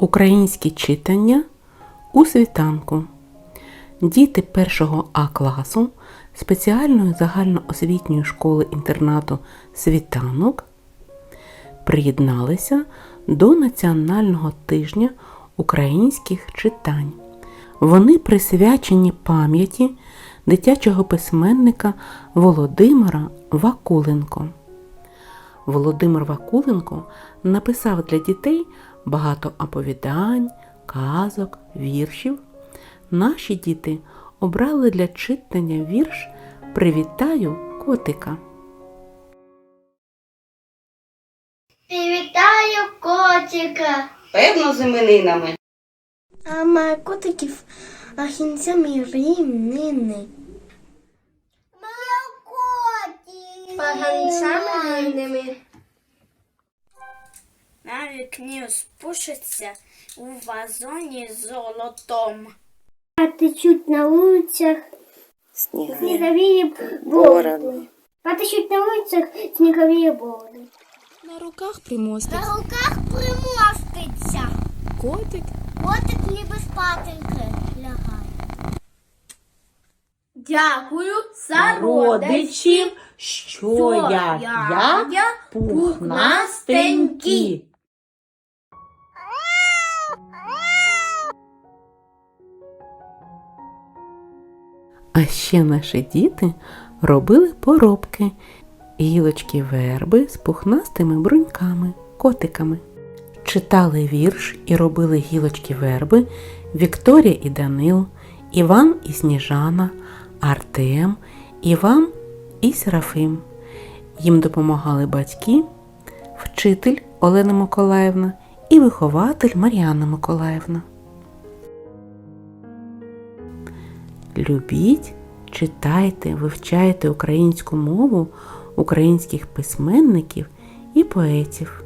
Українські читання у світанку. Діти першого А класу спеціальної загальноосвітньої школи інтернату Світанок приєдналися до Національного тижня українських читань. Вони присвячені пам'яті дитячого письменника Володимира Вакуленко. Володимир Вакуленко написав для дітей багато оповідань, казок, віршів. Наші діти обрали для читання вірш Привітаю котика. Привітаю котика. Певно, з іменинами. А має котиків а кінцями рівнини. Молокоті. Паганцями рівними. Вікні спушиться у вазоні золотом. А течуть на вулицях снігові борони. А течуть на вулицях снігові борони. На руках примостить На руках примоститься. котик. Котик ніби спатеньки лягає. Дякую Родичів, що як я пухнастенькі. А ще наші діти робили поробки гілочки верби з пухнастими бруньками, котиками. Читали вірш і робили гілочки верби Вікторія і Данил, Іван і Сніжана, Артем, Іван і Серафим. Їм допомагали батьки, вчитель Олена Миколаївна і вихователь Мар'яна Миколаївна. Любіть, читайте, вивчайте українську мову українських письменників і поетів.